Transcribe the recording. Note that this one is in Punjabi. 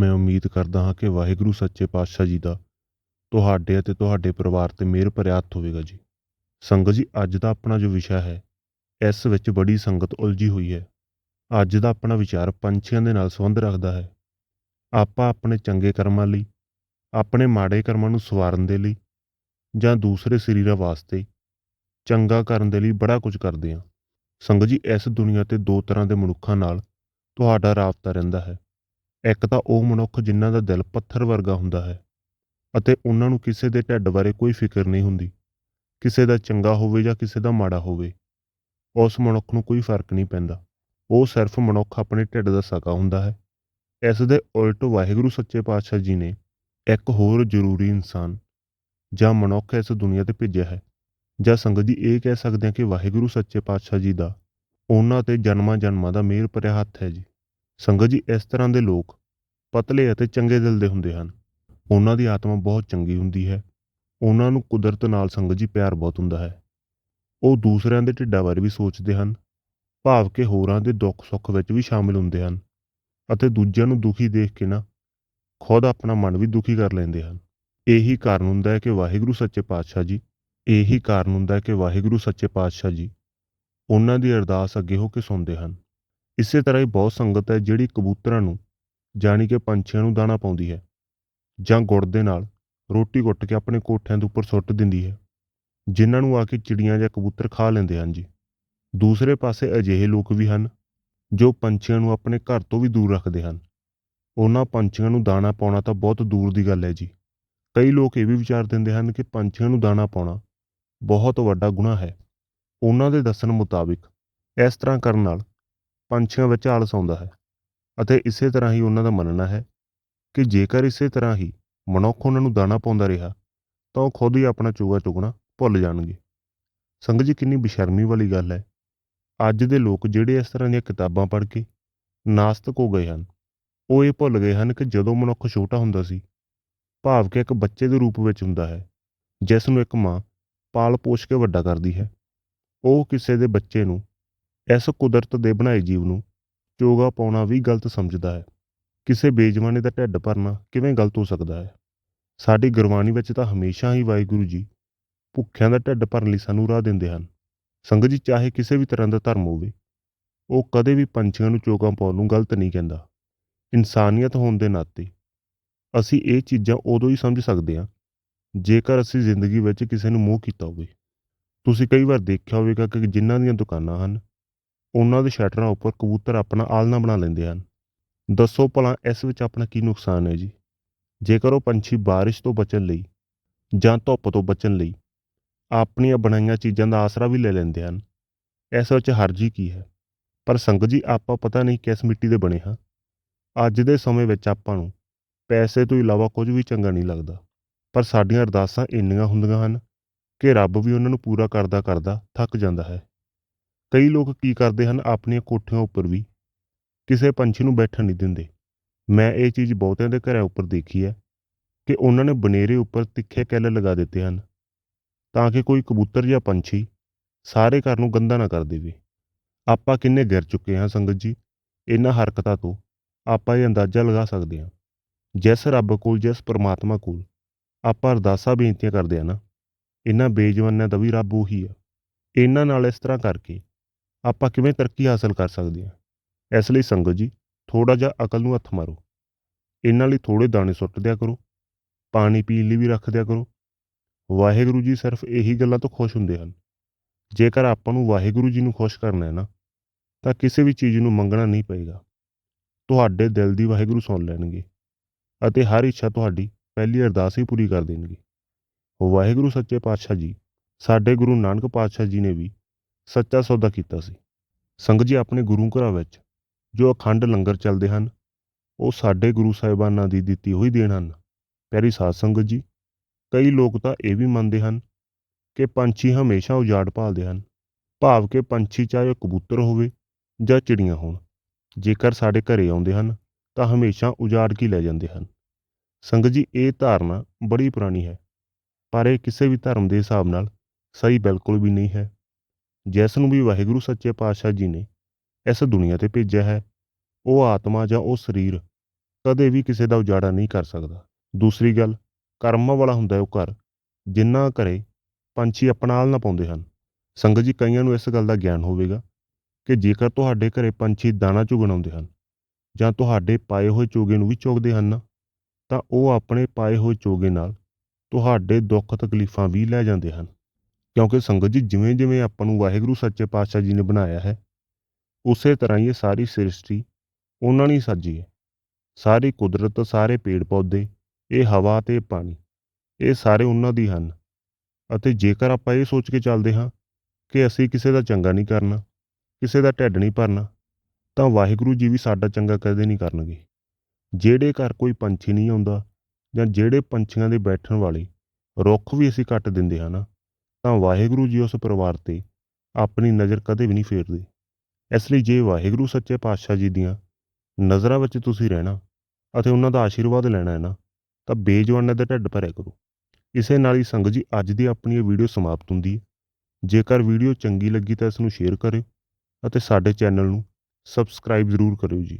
ਮੈਂ ਉਮੀਦ ਕਰਦਾ ਹਾਂ ਕਿ ਵਾਹਿਗੁਰੂ ਸੱਚੇ ਪਾਤਸ਼ਾਹ ਜੀ ਦਾ, ਤੁਹਾਡੇ ਅਤੇ ਤੁਹਾਡੇ ਪਰਿਵਾਰ ਤੇ ਮਿਹਰ ਭਰਿਆ ਹੱਥ ਹੋਵੇਗਾ ਜੀ। ਸੰਗਤ ਜੀ, ਅੱਜ ਦਾ ਆਪਣਾ ਜੋ ਵਿਸ਼ਾ ਹੈ, ਇਸ ਵਿੱਚ ਬੜੀ ਸੰਗਤ ਉਲਝੀ ਹੋਈ ਹੈ। ਅੱਜ ਦਾ ਆਪਣਾ ਵਿਚਾਰ ਪੰਛੀਆਂ ਦੇ ਨਾਲ ਸੰਬੰਧ ਰੱਖਦਾ ਹੈ। ਆਪਾਂ ਆਪਣੇ ਚੰਗੇ ਕਰਮਾਂ ਲਈ, ਆਪਣੇ ਮਾੜੇ ਕਰਮਾਂ ਨੂੰ ਸਵਾਰਨ ਦੇ ਲਈ ਜਾਂ ਦੂਸਰੇ ਸਰੀਰਾਂ ਵਾਸਤੇ ਚੰਗਾ ਕਰਨ ਦੇ ਲਈ ਬੜਾ ਕੁਝ ਕਰਦੇ ਹਾਂ। ਸੰਗਤ ਜੀ, ਇਸ ਦੁਨੀਆ ਤੇ ਦੋ ਤਰ੍ਹਾਂ ਦੇ ਮਨੁੱਖਾਂ ਨਾਲ ਤੁਹਾਡਾ ਰਾਬਤਾ ਰਹਿੰਦਾ ਹੈ। ਇੱਕ ਤਾਂ ਉਹ ਮਨੁੱਖ ਜਿਨ੍ਹਾਂ ਦਾ ਦਿਲ ਪੱਥਰ ਵਰਗਾ ਹੁੰਦਾ ਹੈ ਅਤੇ ਉਹਨਾਂ ਨੂੰ ਕਿਸੇ ਦੇ ਢਿੱਡ ਬਾਰੇ ਕੋਈ ਫਿਕਰ ਨਹੀਂ ਹੁੰਦੀ, ਕਿਸੇ ਦਾ ਚੰਗਾ ਹੋਵੇ ਜਾਂ ਕਿਸੇ ਦਾ ਮਾੜਾ ਹੋਵੇ, ਉਸ ਮਨੁੱਖ ਨੂੰ ਕੋਈ ਫ਼ਰਕ ਨਹੀਂ ਪੈਂਦਾ, ਉਹ ਸਿਰਫ ਮਨੁੱਖ ਆਪਣੇ ਢਿੱਡ ਦਾ ਸਕਾ ਹੁੰਦਾ ਹੈ। ਇਸ ਦੇ ਉਲਟ ਵਾਹਿਗੁਰੂ ਸੱਚੇ ਪਾਤਸ਼ਾਹ ਜੀ ਨੇ ਇੱਕ ਹੋਰ ਜ਼ਰੂਰੀ ਇਨਸਾਨ ਜਾਂ ਮਨੁੱਖ ਇਸ ਦੁਨੀਆ ਤੇ ਭੇਜਿਆ ਹੈ, ਜਾਂ ਸੰਗਤ ਜੀ ਇਹ ਕਹਿ ਸਕਦੇ ਹਾਂ ਕਿ ਵਾਹਿਗੁਰੂ ਸੱਚੇ ਪਾਤਸ਼ਾਹ ਜੀ ਦਾ ਉਹਨਾਂ ਤੇ ਜਨਮਾਂ ਜਨਮਾਂ ਦਾ ਮਿਹਰ ਭਰਿਆ ਹੱਥ ਹੈ ਜੀ। ਸੰਗਤ ਜੀ, ਇਸ ਤਰ੍ਹਾਂ ਦੇ ਲੋਕ ਪਤਲੇ ਅਤੇ ਚੰਗੇ ਦਿਲ ਦੇ ਹੁੰਦੇ ਹਨ। ਉਹਨਾਂ ਦੀ ਆਤਮਾ ਬਹੁਤ ਚੰਗੀ ਹੁੰਦੀ ਹੈ। ਉਹਨਾਂ ਨੂੰ ਕੁਦਰਤ ਨਾਲ ਸੰਗਤ ਜੀ ਪਿਆਰ ਬਹੁਤ ਹੁੰਦਾ ਹੈ। ਉਹ ਦੂਸਰਿਆਂ ਦੇ ਢਿੱਡਾਂ ਬਾਰੇ ਵੀ ਸੋਚਦੇ ਹਨ, ਭਾਵ ਕਿ ਹੋਰਾਂ ਦੇ ਦੁੱਖ ਸੁੱਖ ਵਿੱਚ ਵੀ ਸ਼ਾਮਿਲ ਹੁੰਦੇ ਹਨ ਅਤੇ ਦੂਜਿਆਂ ਨੂੰ ਦੁਖੀ ਦੇਖ ਕੇ ਨਾ ਖੁਦ ਆਪਣਾ ਮਨ ਵੀ ਦੁਖੀ ਕਰ ਲੈਂਦੇ ਹਨ। ਇਹੀ ਕਾਰਨ ਹੁੰਦਾ ਹੈ ਕਿ ਵਾਹਿਗੁਰੂ ਸੱਚੇ ਪਾਤਸ਼ਾਹ ਜੀ, ਇਹੀ ਕਾਰਨ ਹੁੰਦਾ ਹੈ ਕਿ ਵਾਹਿਗੁਰੂ ਸੱਚੇ ਪਾਤਸ਼ਾਹ ਜੀ, ਉਹਨਾਂ ਦੀ ਅਰਦਾਸ ਅੱਗੇ ਹੋ ਕੇ ਸੁਣਦੇ ਹਨ। ਇਸੇ ਤਰ੍ਹਾਂ ਹੀ ਬਹੁਤ ਸੰਗਤ ਹੈ ਜਿਹੜੀ ਕਬੂਤਰਾਂ ਨੂੰ, ਜਾਣੀ ਕਿ ਪੰਛੀਆਂ ਨੂੰ ਦਾਣਾ ਪਾਉਂਦੀ ਹੈ ਜਾਂ ਗੁੜ ਦੇ ਨਾਲ ਰੋਟੀ ਕੁੱਟ ਕੇ ਆਪਣੇ ਕੋਠਿਆਂ ਦੇ ਉੱਪਰ ਸੁੱਟ ਦਿੰਦੀ ਹੈ, ਜਿਨ੍ਹਾਂ ਨੂੰ ਆ ਕੇ ਚਿੜੀਆਂ ਜਾਂ ਕਬੂਤਰ ਖਾ ਲੈਂਦੇ ਹਨ ਜੀ। ਦੂਸਰੇ ਪਾਸੇ ਅਜਿਹੇ ਲੋਕ ਵੀ ਹਨ ਜੋ ਪੰਛੀਆਂ ਨੂੰ ਆਪਣੇ ਘਰ ਤੋਂ ਵੀ ਦੂਰ ਰੱਖਦੇ ਹਨ। ਉਹਨਾਂ ਪੰਛੀਆਂ ਨੂੰ ਦਾਣਾ ਪਾਉਣਾ ਤਾਂ ਬਹੁਤ ਦੂਰ ਦੀ ਗੱਲ ਹੈ ਜੀ। ਕਈ ਲੋਕ ਇਹ ਵੀ ਵਿਚਾਰ ਦਿੰਦੇ ਹਨ ਕਿ ਪੰਛੀਆਂ ਨੂੰ ਦਾਣਾ ਪਾਉਣਾ ਬਹੁਤ ਵੱਡਾ ਗੁਨਾਹ ਹੈ। ਉਹਨਾਂ ਦੇ ਦੱਸਣ ਮੁਤਾਬਿਕ ਇਸ ਤਰ੍ਹਾਂ ਕਰਨ ਨਾਲ ਪੰਛੀਆਂ ਵਿੱਚ ਆਲਸ ਆਉਂਦਾ ਹੈ ਅਤੇ ਇਸੇ ਤਰ੍ਹਾਂ ਹੀ ਉਹਨਾਂ ਦਾ ਮੰਨਣਾ ਹੈ ਕਿ ਜੇਕਰ ਇਸੇ ਤਰ੍ਹਾਂ ਹੀ ਮਨੁੱਖ ਉਹਨਾਂ ਨੂੰ ਦਾਣਾ ਪਾਉਂਦਾ ਰਿਹਾ, ਤਾਂ ਉਹ ਖੁਦ ਹੀ ਆਪਣਾ ਚੂਗਾ ਚੁਗਣਾ ਭੁੱਲ ਜਾਣਗੇ। ਸੰਗਤ ਜੀ, ਕਿੰਨੀ ਬੇਸ਼ਰਮੀ ਵਾਲੀ ਗੱਲ ਹੈ। ਅੱਜ ਦੇ ਲੋਕ ਜਿਹੜੇ ਇਸ ਤਰ੍ਹਾਂ ਦੀਆਂ ਕਿਤਾਬਾਂ ਪੜ੍ਹ ਕੇ ਨਾਸਤਕ ਹੋ ਗਏ ਹਨ, ਉਹ ਇਹ ਭੁੱਲ ਗਏ ਹਨ ਕਿ ਜਦੋਂ ਮਨੁੱਖ ਛੋਟਾ ਹੁੰਦਾ ਸੀ, ਭਾਵ ਕਿ ਇੱਕ ਬੱਚੇ ਦੇ ਰੂਪ ਵਿੱਚ ਹੁੰਦਾ ਹੈ ਜਿਸ ਨੂੰ ਇੱਕ ਮਾਂ ਪਾਲ ਪੋਸ਼ ਕੇ ਵੱਡਾ ਕਰਦੀ ਹੈ, ਉਹ ਕਿਸੇ ਦੇ ਬੱਚੇ ਨੂੰ ਇਸ ਕੁਦਰਤ ਦੇ ਬਣਾਏ ਜੀਵ ਨੂੰ ਚੋਗਾ ਪਾਉਣਾ ਵੀ ਗਲਤ ਸਮਝਦਾ ਹੈ। ਕਿਸੇ ਬੇਜਵਾਨੇ ਦਾ ਢਿੱਡ ਭਰਨਾ ਕਿਵੇਂ ਗਲਤ ਹੋ ਸਕਦਾ ਹੈ? ਸਾਡੀ ਗੁਰਬਾਣੀ ਵਿੱਚ ਤਾਂ ਹਮੇਸ਼ਾ ਹੀ ਵਾਹਿਗੁਰੂ ਜੀ ਭੁੱਖਿਆਂ ਦਾ ਢਿੱਡ ਭਰਨ ਲਈ ਸਾਨੂੰ ਰਾਹ ਦਿੰਦੇ ਹਨ। ਸੰਗਤ ਜੀ, ਚਾਹੇ ਕਿਸੇ ਵੀ ਤਰ੍ਹਾਂ ਦਾ ਧਰਮ ਹੋਵੇ, ਉਹ ਕਦੇ ਵੀ ਪੰਛੀਆਂ ਨੂੰ ਚੋਗਾ ਪਾਉਣ ਨੂੰ ਗਲਤ ਨਹੀਂ ਕਹਿੰਦਾ। ਇਨਸਾਨੀਅਤ ਹੋਣ ਦੇ ਨਾਤੇ ਅਸੀਂ ਇਹ ਚੀਜ਼ਾਂ ਉਦੋਂ ਹੀ ਸਮਝ ਸਕਦੇ ਹਾਂ, ਜੇਕਰ ਅਸੀਂ ਜ਼ਿੰਦਗੀ ਵਿੱਚ ਕਿਸੇ ਨੂੰ ਮੋਹ ਕੀਤਾ ਹੋਵੇ। ਤੁਸੀਂ ਕਈ ਵਾਰ ਦੇਖਿਆ ਹੋਵੇਗਾ ਕਿ ਜਿਨ੍ਹਾਂ ਦੀਆਂ ਦੁਕਾਨਾਂ ਹਨ ਉਹਨਾਂ ਦੇ ਸ਼ਟਰਾਂ ਉੱਪਰ ਕਬੂਤਰ ਆਪਣਾ ਆਲਣਾ ਬਣਾ ਲੈਂਦੇ ਹਨ। ਦੱਸੋ ਭਲਾ ਇਸ ਵਿੱਚ ਆਪਣਾ ਕੀ ਨੁਕਸਾਨ ਹੈ ਜੀ? ਜੇਕਰ ਉਹ ਪੰਛੀ ਬਾਰਿਸ਼ ਤੋਂ ਬਚਣ ਲਈ ਜਾਂ ਧੁੱਪ ਤੋਂ ਬਚਣ ਲਈ ਆਪਣੀਆਂ ਬਣਾਈਆਂ ਚੀਜ਼ਾਂ ਦਾ ਆਸਰਾ ਵੀ ਲੈ ਲੈਂਦੇ ਹਨ, ਇਸ ਵਿੱਚ ਹਰਜੀ ਕੀ ਹੈ? ਪਰ ਸੰਗਤ ਜੀ, ਆਪਾਂ ਪਤਾ ਨਹੀਂ ਕਿਸ ਮਿੱਟੀ ਦੇ ਬਣੇ ਹਾਂ। ਅੱਜ ਦੇ ਸਮੇਂ ਵਿੱਚ ਆਪਾਂ ਨੂੰ ਪੈਸੇ ਤੋਂ ਇਲਾਵਾ ਕੁਝ ਵੀ ਚੰਗਾ ਨਹੀਂ ਲੱਗਦਾ। ਪਰ ਸਾਡੀਆਂ ਅਰਦਾਸਾਂ ਇੰਨੀਆਂ ਹੁੰਦੀਆਂ ਹਨ ਕਿ ਰੱਬ ਵੀ ਉਹਨਾਂ ਨੂੰ ਪੂਰਾ ਕਰਦਾ ਕਰਦਾ ਥੱਕ ਜਾਂਦਾ ਹੈ। ਕਈ ਲੋਕ ਕੀ ਕਰਦੇ ਹਨ, ਆਪਣੀਆਂ ਕੋਠੀਆਂ ਉੱਪਰ ਵੀ ਕਿਸੇ ਪੰਛੀ ਨੂੰ ਬੈਠਣ ਨਹੀਂ ਦਿੰਦੇ। ਮੈਂ ਇਹ ਚੀਜ਼ ਬਹੁਤਿਆਂ ਦੇ ਘਰਾਂ ਉੱਪਰ ਦੇਖੀ ਹੈ ਕਿ ਉਹਨਾਂ ਨੇ ਬਨੇਰੇ ਉੱਪਰ ਤਿੱਖੇ ਕਿੱਲ ਲਗਾ ਦਿੱਤੇ ਹਨ ਤਾਂ ਕਿ ਕੋਈ ਕਬੂਤਰ ਜਾਂ ਪੰਛੀ ਸਾਰੇ ਘਰ ਨੂੰ ਗੰਦਾ ਨਾ ਕਰ ਦੇਵੇ। ਆਪਾਂ ਕਿੰਨੇ ਗਿਰ ਚੁੱਕੇ ਹਾਂ ਸੰਗਤ ਜੀ, ਇਹਨਾਂ ਹਰਕਤਾਂ ਤੋਂ ਆਪਾਂ ਇਹ ਅੰਦਾਜ਼ਾ ਲਗਾ ਸਕਦੇ ਹਾਂ। ਜਿਸ ਰੱਬ ਕੋਲ, ਜਿਸ ਪਰਮਾਤਮਾ ਕੋਲ ਆਪਾਂ ਅਰਦਾਸਾਂ ਬੇਨਤੀਆਂ ਕਰਦੇ ਆ ਨਾ, ਇਹਨਾਂ ਬੇਜਵਾਨਾਂ ਦਾ ਵੀ ਰੱਬ ਉਹੀ ਆ ਇਹਨਾਂ ਨਾਲ ਇਸ ਤਰ੍ਹਾਂ ਕਰਕੇ ਆਪਾਂ ਕਿਵੇਂ ਤਰੱਕੀ ਹਾਸਲ ਕਰ ਸਕਦੇ ਹਾਂ? ਇਸ ਲਈ ਸੰਗਤ ਜੀ ਥੋੜਾ ਜਿਹਾ ਅਕਲ ਨੂੰ ਹੱਥ ਮਾਰੋ। ਇਹਨਾਂ ਲਈ ਥੋੜੇ ਦਾਣੇ ਸੁੱਟ ਦਿਆ ਕਰੋ। ਪਾਣੀ ਪੀਣ ਲਈ ਵੀ ਰੱਖ ਦਿਆ ਕਰੋ। ਵਾਹਿਗੁਰੂ ਜੀ ਸਿਰਫ ਇਹੀ ਗੱਲਾਂ ਤੋਂ ਖੁਸ਼ ਹੁੰਦੇ ਹਨ। ਜੇਕਰ ਆਪਾਂ ਨੂੰ ਵਾਹਿਗੁਰੂ ਜੀ ਨੂੰ ਖੁਸ਼ ਕਰਨਾ ਹੈ ਨਾ, ਤਾਂ ਕਿਸੇ ਵੀ ਚੀਜ਼ ਨੂੰ ਮੰਗਣਾ ਨਹੀਂ ਪਏਗਾ। ਤੁਹਾਡੇ ਦਿਲ ਦੀ ਵਾਹਿਗੁਰੂ ਸੁਣ ਲੈਣਗੇ ਅਤੇ ਹਰ ਇੱਛਾ ਤੁਹਾਡੀ ਪਹਿਲੀ ਅਰਦਾਸ ਹੀ ਪੂਰੀ ਕਰ ਦੇਣਗੇ। ਵਾਹਿਗੁਰੂ ਸੱਚੇ ਪਾਤਸ਼ਾਹ ਜੀ, ਸਾਡੇ ਗੁਰੂ ਨਾਨਕ ਪਾਤਸ਼ਾਹ ਜੀ ਨੇ ਵੀ ਸੱਚਾ ਸੌਦਾ ਕੀਤਾ ਸੀ। ਸੰਗਤ ਜੀ ਆਪਣੇ ਗੁਰੂ ਘਰਾਂ ਵਿੱਚ ਜੋ ਅਖੰਡ ਲੰਗਰ ਚੱਲਦੇ ਹਨ, ਉਹ ਸਾਡੇ ਗੁਰੂ ਸਾਹਿਬਾਨਾਂ ਦੀ ਦਿੱਤੀ ਹੋਈ ਦੇਣ ਹਨ। ਪਿਆਰੀ ਸਾਧ ਸੰਗਤ ਜੀ, ਕਈ ਲੋਕ ਤਾਂ ਇਹ ਵੀ ਮੰਨਦੇ ਹਨ ਕਿ ਪੰਛੀ ਹਮੇਸ਼ਾ ਉਜਾੜ ਭਾਲਦੇ ਹਨ, ਭਾਵ ਕਿ ਪੰਛੀ ਚਾਹੇ ਉਹ ਕਬੂਤਰ ਹੋਵੇ ਜਾਂ ਚਿੜੀਆਂ ਹੋਣ, ਜੇਕਰ ਸਾਡੇ ਘਰੇ ਆਉਂਦੇ ਹਨ ਤਾਂ ਹਮੇਸ਼ਾ ਉਜਾੜ ਕੇ ਲੈ ਜਾਂਦੇ ਹਨ। ਸੰਗਤ ਜੀ, ਇਹ ਧਾਰਨਾ ਬੜੀ ਪੁਰਾਣੀ ਹੈ, ਪਰ ਇਹ ਕਿਸੇ ਵੀ ਧਰਮ ਦੇ ਹਿਸਾਬ ਨਾਲ ਸਹੀ ਬਿਲਕੁਲ ਵੀ ਨਹੀਂ ਹੈ। ਜਿਸ ਨੂੰ ਵੀ ਵਾਹਿਗੁਰੂ ਸੱਚੇ ਪਾਤਸ਼ਾਹ ਜੀ ਨੇ ਇਸ ਦੁਨੀਆ ਤੇ ਭੇਜਿਆ ਹੈ, ਉਹ ਆਤਮਾ ਜਾਂ ਉਹ ਸਰੀਰ ਕਦੇ ਵੀ ਕਿਸੇ ਦਾ ਉਜਾੜਾ ਨਹੀਂ ਕਰ ਸਕਦਾ। ਦੂਸਰੀ ਗੱਲ, ਕਰਮਾਂ ਵਾਲਾ ਹੁੰਦਾ ਹੈ ਉਹ ਘਰ ਜਿਨ੍ਹਾਂ ਘਰੇ ਪੰਛੀ ਆਪਣਾ ਨਾ ਪਾਉਂਦੇ ਹਨ। ਸੰਗਤ ਜੀ, ਕਈਆਂ ਨੂੰ ਇਸ ਗੱਲ ਦਾ ਗਿਆਨ ਹੋਵੇਗਾ ਕਿ ਜੇਕਰ ਤੁਹਾਡੇ ਘਰੇ ਪੰਛੀ ਦਾਣਾ ਚੁਗਣ ਆਉਂਦੇ ਹਨ ਜਾਂ ਤੁਹਾਡੇ ਪਾਏ ਹੋਏ ਚੋਗੇ ਨੂੰ ਵੀ ਚੁਗਦੇ ਹਨ ਤਾਂ ਉਹ ਆਪਣੇ ਪਾਏ ਹੋਏ ਚੋਗੇ ਨਾਲ ਤੁਹਾਡੇ ਦੁੱਖ ਤਕਲੀਫਾਂ ਵੀ ਲੈ ਜਾਂਦੇ ਹਨ। ਕਿਉਂਕਿ ਸੰਗਤ ਜੀ, ਜਿਵੇਂ ਜਿਵੇਂ ਆਪਾਂ ਨੂੰ ਵਾਹਿਗੁਰੂ ਸੱਚੇ ਪਾਤਸ਼ਾਹ ਜੀ ਨੇ ਬਣਾਇਆ ਹੈ, ਉਸੇ ਤਰ੍ਹਾਂ ਹੀ ਇਹ ਸਾਰੀ ਸ੍ਰਿਸ਼ਟੀ ਉਹਨਾਂ ਨੇ ਸਾਜੀ ਹੈ। ਸਾਰੀ ਕੁਦਰਤ, ਸਾਰੇ ਪੇੜ ਪੌਦੇ, ਇਹ ਹਵਾ ਤੇ ਪਾਣੀ, ਇਹ ਸਾਰੇ ਉਹਨਾਂ ਦੀ ਹਨ। ਅਤੇ ਜੇਕਰ ਆਪਾਂ ਇਹ ਸੋਚ ਕੇ ਚੱਲਦੇ ਹਾਂ ਕਿ ਅਸੀਂ ਕਿਸੇ ਦਾ ਚੰਗਾ ਨਹੀਂ ਕਰਨਾ, ਕਿਸੇ ਦਾ ਢਿੱਡ ਨਹੀਂ ਭਰਨਾ, ਤਾਂ ਵਾਹਿਗੁਰੂ ਜੀ ਵੀ ਸਾਡਾ ਚੰਗਾ ਕਦੇ ਨਹੀਂ ਕਰਨਗੇ। ਜਿਹੜੇ ਘਰ ਕੋਈ ਪੰਛੀ ਨਹੀਂ ਆਉਂਦਾ ਜਾਂ ਜਿਹੜੇ ਪੰਛੀਆਂ ਦੇ ਬੈਠਣ ਵਾਲੇ, ਰੁੱਖ ਵੀ ਅਸੀਂ ਕੱਟ ਦਿੰਦੇ ਹਾਂ ਨਾ ਤਾਂ ਵਾਹਿਗੁਰੂ ਜੀ ਉਸ ਪਰਿਵਾਰ ਤੇ ਆਪਣੀ ਨਜ਼ਰ ਕਦੇ ਵੀ ਨਹੀਂ ਫੇਰਦੇ। ਇਸ ਲਈ ਜੇ ਵਾਹਿਗੁਰੂ ਸੱਚੇ ਪਾਤਸ਼ਾਹ ਜੀ ਦੀਆਂ ਨਜ਼ਰਾਂ ਵਿੱਚ ਤੁਸੀਂ ਰਹਿਣਾ ਅਤੇ ਉਹਨਾਂ ਦਾ ਆਸ਼ੀਰਵਾਦ ਲੈਣਾ ਹੈ ਨਾ, ਤਾਂ ਬੇਜਵਾਨਾਂ ਦਾ ਢਿੱਡ ਭਰਿਆ ਕਰੋ। ਇਸੇ ਨਾਲ ਹੀ ਸੰਗਤ ਜੀ, ਅੱਜ ਦੀ ਆਪਣੀ ਇਹ ਵੀਡੀਓ ਸਮਾਪਤ ਹੁੰਦੀ ਹੈ। ਜੇਕਰ ਵੀਡੀਓ ਚੰਗੀ ਲੱਗੀ ਤਾਂ ਇਸ ਨੂੰ ਸ਼ੇਅਰ ਕਰਿਓ ਅਤੇ ਸਾਡੇ ਚੈਨਲ ਨੂੰ ਸਬਸਕ੍ਰਾਈਬ ਜ਼ਰੂਰ ਕਰਿਓ ਜੀ।